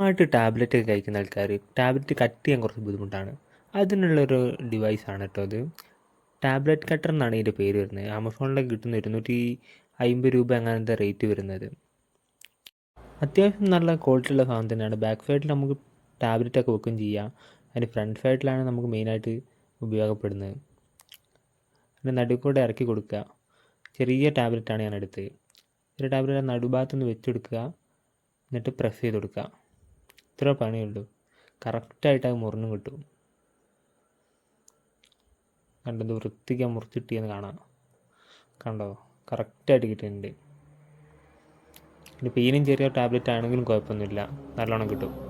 ആയിട്ട് ടാബ്ലറ്റ് ഒക്കെ കഴിക്കുന്ന ആൾക്കാർ ടാബ്ലറ്റ് കട്ട് ചെയ്യാൻ കുറച്ച് ബുദ്ധിമുട്ടാണ്. അതിനുള്ളൊരു ഡിവൈസാണ് കേട്ടോ അത്. ടാബ്ലറ്റ് കട്ടർ എന്നാണ് ഇതിന്റെ പേര് വരുന്നത്. ആമസോണിലൊക്കെ കിട്ടുന്ന ഇരുന്നൂറ്റി അമ്പത് രൂപ അങ്ങനത്തെ റേറ്റ് വരുന്നത്. അത്യാവശ്യം നല്ല ക്വാളിറ്റി ഉള്ള സാധനം തന്നെയാണ്. ബാക്ക് സൈഡിൽ നമുക്ക് ടാബ്ലറ്റ് ഒക്കെ വെക്കുകയും ചെയ്യാം. അതിന് ഫ്രണ്ട് സൈഡിലാണ് നമുക്ക് മെയിനായിട്ട് ഉപയോഗപ്പെടുന്നത്. അതിന്റെ നടുക്കൂടെ കൂടെ ഇറക്കി കൊടുക്കുക. ചെറിയ ടാബ്ലറ്റാണ് ഞാൻ എടുത്തത്. ഒരു ടാബ്ലറ്റ് നടുഭാഗത്തുനിന്ന് വെച്ചെടുക്കുക എന്നിട്ട് പ്രസ് ചെയ്ത് കൊടുക്കുക. ഇത്ര പണിയുള്ളൂ. കറക്റ്റായിട്ട് അത് മുറിഞ്ഞു കിട്ടും കണ്ടത് വൃത്തിക്ക് മുറിച്ചിട്ടിയെന്ന് കാണാം. കണ്ടോ? കറക്റ്റായിട്ട് കിട്ടിയിട്ടുണ്ട്. ഇനി പെയിനും ചെറിയ ടാബ്ലറ്റ് ആണെങ്കിലും കുഴപ്പമൊന്നുമില്ല. നല്ലോണം കിട്ടും.